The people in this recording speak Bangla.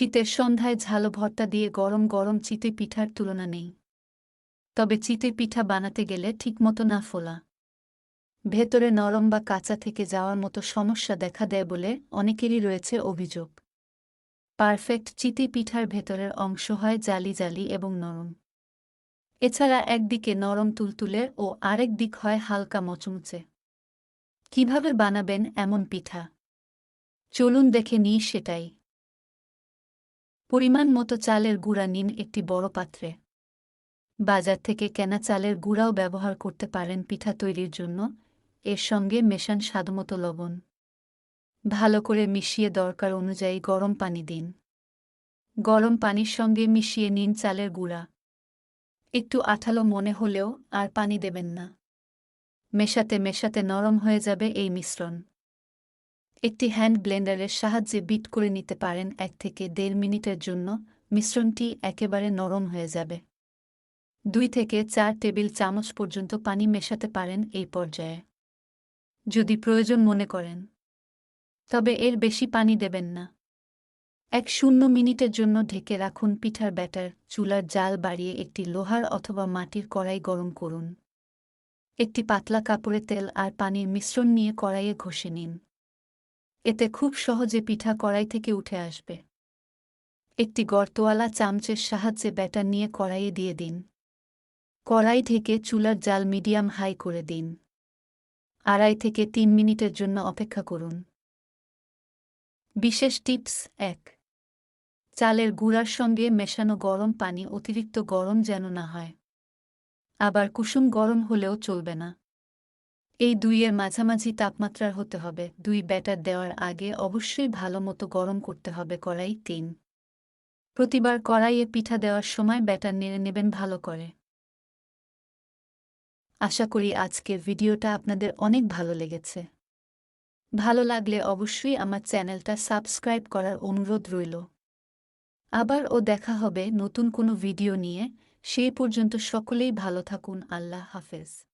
শীতের সন্ধ্যায় ঝালো ভর্তা দিয়ে গরম গরম চিতই পিঠার তুলনা নেই। তবে চিতই পিঠা বানাতে গেলে ঠিকমতো না ফোলা। ভেতরে নরম বা কাঁচা থেকে যাওয়ার মতো সমস্যা দেখা দেয় বলে অনেকেরই রয়েছে অভিযোগ। পারফেক্ট চিতি পিঠার ভেতরের অংশ হয় জালি জালি এবং নরম। এছাড়া একদিকে নরম তুলতুলে ও আরেক দিক হয় হালকা মচমুচে। কীভাবে বানাবেন এমন পিঠা? চলুন দেখে নিই সেটাই। পরিমাণ মতো চালের গুঁড়া নিন একটি বড় পাত্রে। বাজার থেকে কেনা চালের গুঁড়াও ব্যবহার করতে পারেন পিঠা তৈরির জন্য, এর সঙ্গে মেশান স্বাদমতো লবণ। ভালো করে মিশিয়ে দরকার অনুযায়ী গরম পানি দিন। গরম পানির সঙ্গে মিশিয়ে নিন চালের গুঁড়া। একটু আঠালো মনে হলেও আর পানি দেবেন না। মেশাতে মেশাতে নরম হয়ে যাবে এই মিশ্রণ। একটি হ্যান্ড ব্লেন্ডারের সাহায্যে বিট করে নিতে পারেন এক থেকে দেড় মিনিটের জন্য, মিশ্রণটি একেবারে নরম হয়ে যাবে। দুই থেকে চার টেবিল চামচ পর্যন্ত পানি মেশাতে পারেন এই পর্যায়ে। যদি প্রয়োজন মনে করেন। তবে এর বেশি পানি দেবেন না। এক শূন্য মিনিটের জন্য ঢেকে রাখুন পিঠার ব্যাটার, চুলার জাল বাড়িয়ে একটি লোহার অথবা মাটির কড়াই গরম করুন। একটি পাতলা কাপড়ে তেল আর পানির মিশ্রণ নিয়ে কড়াইয়ে ঘষে নিন। এতে খুব সহজে পিঠা কড়াই থেকে উঠে আসবে। একটি গর্তওয়ালা চামচের সাহায্যে ব্যাটার নিয়ে কড়াইয়ে দিয়ে দিন। কড়াই থেকে চুলার জাল মিডিয়াম হাই করে দিন। আড়াই থেকে তিন মিনিটের জন্য অপেক্ষা করুন। বিশেষ টিপস এক। চালের গুঁড়ার সঙ্গে মেশানো গরম পানি অতিরিক্ত গরম যেন না হয়। আবার কুসুম গরম হলেও চলবে না। এই দুইয়ের মাঝামাঝি তাপমাত্রার হতে হবে। দুই ব্যাটার দেওয়ার আগে অবশ্যই ভালো মতো গরম করতে হবে কড়াই তিন। প্রতিবার কড়াইয়ে পিঠা দেওয়ার সময় ব্যাটার নেড়ে নেবেন ভালো করে। আশা করি আজকের ভিডিওটা আপনাদের অনেক ভালো লেগেছে। ভালো লাগলে অবশ্যই আমার চ্যানেলটা সাবস্ক্রাইব করার অনুরোধ রইল। আবার ও দেখা হবে নতুন কোনো ভিডিও নিয়ে। সেই পর্যন্ত সকলেই ভালো থাকুন। আল্লাহ হাফেজ।